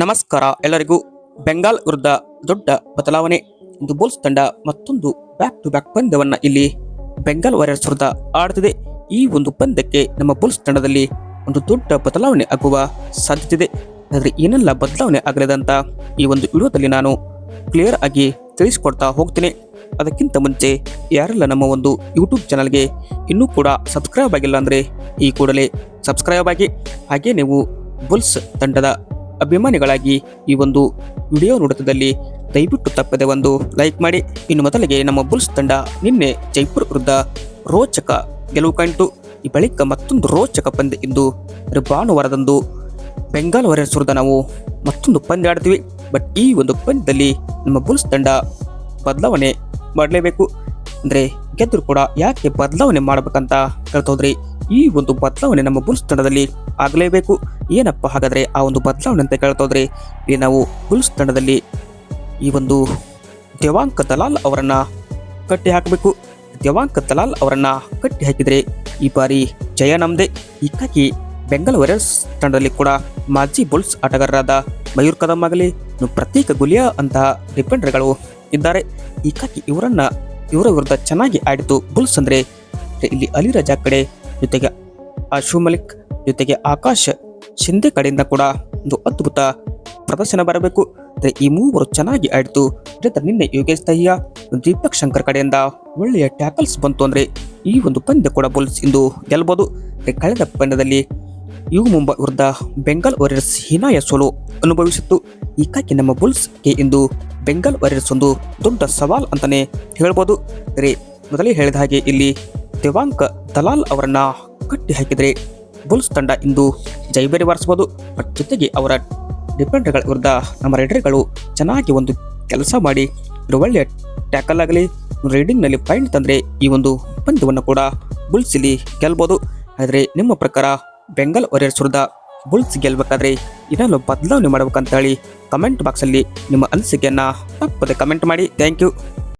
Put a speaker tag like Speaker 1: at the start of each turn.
Speaker 1: ನಮಸ್ಕಾರ, ಎಲ್ಲರಿಗೂ ಬೆಂಗಾಲ್ ವಿರುದ್ಧ ದೊಡ್ಡ ಬದಲಾವಣೆ. ಇಂದು ಬುಲ್ಸ್ ತಂಡ ಮತ್ತೊಂದು ಬ್ಯಾಕ್ ಟು ಬ್ಯಾಕ್ ಪಂದ್ಯವನ್ನು ಇಲ್ಲಿ ಬೆಂಗಾಲ್ ವಾರಿಯರ್ಸ್ ವಿರುದ್ಧ ಆಡುತ್ತಿದೆ. ಈ ಒಂದು ಪಂದ್ಯಕ್ಕೆ ನಮ್ಮ ಬುಲ್ಸ್ ತಂಡದಲ್ಲಿ ಒಂದು ದೊಡ್ಡ ಬದಲಾವಣೆ ಆಗುವ ಸಾಧ್ಯತೆ ಇದೆ ಆದರೆ ಏನೆಲ್ಲ ಬದಲಾವಣೆ ಆಗಲಿದೆ ಅಂತ ಈ ಒಂದು ವಿಡಿಯೋದಲ್ಲಿ ನಾನು ಕ್ಲಿಯರ್ ಆಗಿ ತಿಳಿಸಿಕೊಡ್ತಾ ಹೋಗ್ತೀನಿ. ಅದಕ್ಕಿಂತ ಮುಂಚೆ ಯಾರೆಲ್ಲ ನಮ್ಮ ಒಂದು ಯೂಟ್ಯೂಬ್ ಚಾನಲ್ಗೆ ಇನ್ನೂ ಕೂಡ ಸಬ್ಸ್ಕ್ರೈಬ್ ಆಗಿಲ್ಲ ಅಂದರೆ ಈ ಕೂಡಲೇ ಸಬ್ಸ್ಕ್ರೈಬ್ ಆಗಿ. ಹಾಗೆ ನೀವು ಬುಲ್ಸ್ ತಂಡದ ಅಭಿಮಾನಿಗಳಾಗಿ ಈ ಒಂದು ವಿಡಿಯೋ ನೋಡುತ್ತದಲ್ಲಿ ದಯವಿಟ್ಟು ತಪ್ಪದೆ ಒಂದು ಲೈಕ್ ಮಾಡಿ. ಇನ್ನು ಮೊದಲಿಗೆ ನಮ್ಮ ಬುಲ್ಸ್ ತಂಡ ನಿನ್ನೆ ಜೈಪುರ್ ವಿರುದ್ಧ ರೋಚಕ ಗೆಲುವು ಕಾಣಿತು ಈ ಬಳಿಕ ಮತ್ತೊಂದು ರೋಚಕ ಪಂದ್ಯ ಇಂದು ಭಾನುವಾರದಂದು ಬೆಂಗಾಲ್ ವಾರಿಯರ್ಸ್ ವಿರುದ್ಧ ನಾವು ಮತ್ತೊಂದು ಪಂದ್ಯ ಆಡ್ತೀವಿ. ಬಟ್ ಈ ಒಂದು ಪಂದ್ಯದಲ್ಲಿ ನಮ್ಮ ಬುಲ್ಸ್ ತಂಡ ಬದಲಾವಣೆ ಮಾಡಲೇಬೇಕು. ಅಂದರೆ ಗೆದ್ದರೂ ಕೂಡ ಯಾಕೆ ಬದಲಾವಣೆ ಮಾಡಬೇಕಂತ ಹೇಳ್ತಾ ಹೋದ್ರಿ. ಈ ಒಂದು ಬದಲಾವಣೆ ನಮ್ಮ ಬುಲ್ಸ್ ತಂಡದಲ್ಲಿ ಆಗಲೇಬೇಕು. ಏನಪ್ಪ ಹಾಗಾದರೆ ಆ ಒಂದು ಬದಲಾವಣೆ ಅಂತ ಕೇಳ್ತೋದ್ರೆ ಇಲ್ಲಿ ನಾವು ಬುಲ್ಸ್ ತಂಡದಲ್ಲಿ ಈ ಒಂದು ದೇವಾಂಕ ದಲಾಲ್ ಅವರನ್ನ ಕಟ್ಟಿ ಹಾಕಬೇಕು. ದೇವಾಂಕ ದಲಾಲ್ ಅವರನ್ನ ಕಟ್ಟಿ ಹಾಕಿದರೆ ಈ ಬಾರಿ ಜಯ ನಮ್ಮದೇ ಹೀಗಾಗಿ ಬೆಂಗಲ್ ವಾರಿಯರ್ಸ್ ತಂಡದಲ್ಲಿ ಕೂಡ ಮಾಜಿ ಬುಲ್ಸ್ ಆಟಗಾರರಾದ ಮಯೂರ್ ಕದಂ ಆಗಲಿ ಪ್ರತ್ಯೇಕ ಗುಲಿಯಾ ಅಂತಹ ಡಿಫೆಂಡರ್ಗಳು ಇದ್ದಾರೆ. ಹೀಗಾಗಿ ಇವರನ್ನ, ಇವರ ವಿರುದ್ಧ ಚೆನ್ನಾಗಿ ಆಡಿತು ಬುಲ್ಸ್ ಅಂದರೆ ಇಲ್ಲಿ ಅಲಿ ರಜಾ ಕಡೆ ಜೊತೆಗೆ ಅಶು ಮಲಿಕ್ ಜೊತೆಗೆ ಆಕಾಶ್ ಶಿಂದೆ ಕಡೆಯಿಂದ ಕೂಡ ಒಂದು ಅದ್ಭುತ ಪ್ರದರ್ಶನ ಬರಬೇಕು. ಅಂದ್ರೆ ಈ ಮೂವರು ಚೆನ್ನಾಗಿ ಆಡಿತು. ಜೊತೆ ನಿನ್ನೆ ಯೋಗೇಶ್ ದಹಿಯಾ ದೀಪಕ್ ಶಂಕರ್ ಕಡೆಯಿಂದ ಒಳ್ಳೆಯ ಟ್ಯಾಕಲ್ಸ್ ಬಂತು ಅಂದ್ರೆ ಈ ಒಂದು ಪಂದ್ಯ ಕೂಡ ಬುಲ್ಸ್ ಇಂದು ಗೆಲ್ಲಬಹುದು ಕಳೆದ ಪಂದ್ಯದಲ್ಲಿ ಯು ಮುಂಬೈ ವಿರುದ್ಧ ಬೆಂಗಾಲ್ ವಾರಿಯರ್ಸ್ ಹೀನಾಯ ಸೋಲು ಅನುಭವಿಸಿತ್ತು. ಈಕಾಗಿ ನಮ್ಮ ಬುಲ್ಸ್ಗೆ ಇಂದು ಬೆಂಗಾಲ್ ವಾರಿಯರ್ಸ್ ಒಂದು ದೊಡ್ಡ ಸವಾಲ್ ಅಂತಲೇ ಹೇಳ್ಬೋದು. ಅಂದರೆ ಮೊದಲೇ ಹೇಳಿದ ಹಾಗೆ ಇಲ್ಲಿ ದೇವಾಂಕ ದಲಾಲ್ ಅವರನ್ನ ಕಟ್ಟಿ ಹಾಕಿದರೆ ಬುಲ್ಸ್ ತಂಡ ಇಂದು ಜೈಬೇರಿ ಬಾರಿಸಬಹುದು ಬಟ್ ಜೊತೆಗೆ ಅವರ ಡಿಫೆಂಡರ್ಗಳ ವಿರುದ್ಧ ನಮ್ಮ ರೈಡರ್ಗಳು ಚೆನ್ನಾಗಿ ಒಂದು ಕೆಲಸ ಮಾಡಿ ಒಳ್ಳೆಯ ಟ್ಯಾಕಲ್ ಆಗಲಿ ರೈಡಿಂಗ್ನಲ್ಲಿ ಪಾಯಿಂಟ್ ತಂದರೆ ಈ ಒಂದು ಪಂದ್ಯವನ್ನು ಕೂಡ ಬುಲ್ಸ್ ಇಲ್ಲಿ ಗೆಲ್ಬೋದು ಆದರೆ ನಿಮ್ಮ ಪ್ರಕಾರ ಬೆಂಗಲ್ ವಾರಿಯರ್ಸ್ ವಿರುದ್ಧ ಬುಲ್ಸ್ ಗೆಲ್ಬೇಕಾದ್ರೆ ಇದನ್ನು ಬದಲಾವಣೆ ಮಾಡಬೇಕಂತ ಹೇಳಿ ಕಮೆಂಟ್ ಬಾಕ್ಸಲ್ಲಿ ನಿಮ್ಮ ಅನಿಸಿಕೆಯನ್ನು ತಪ್ಪದೆ ಕಮೆಂಟ್ ಮಾಡಿ. Thank you.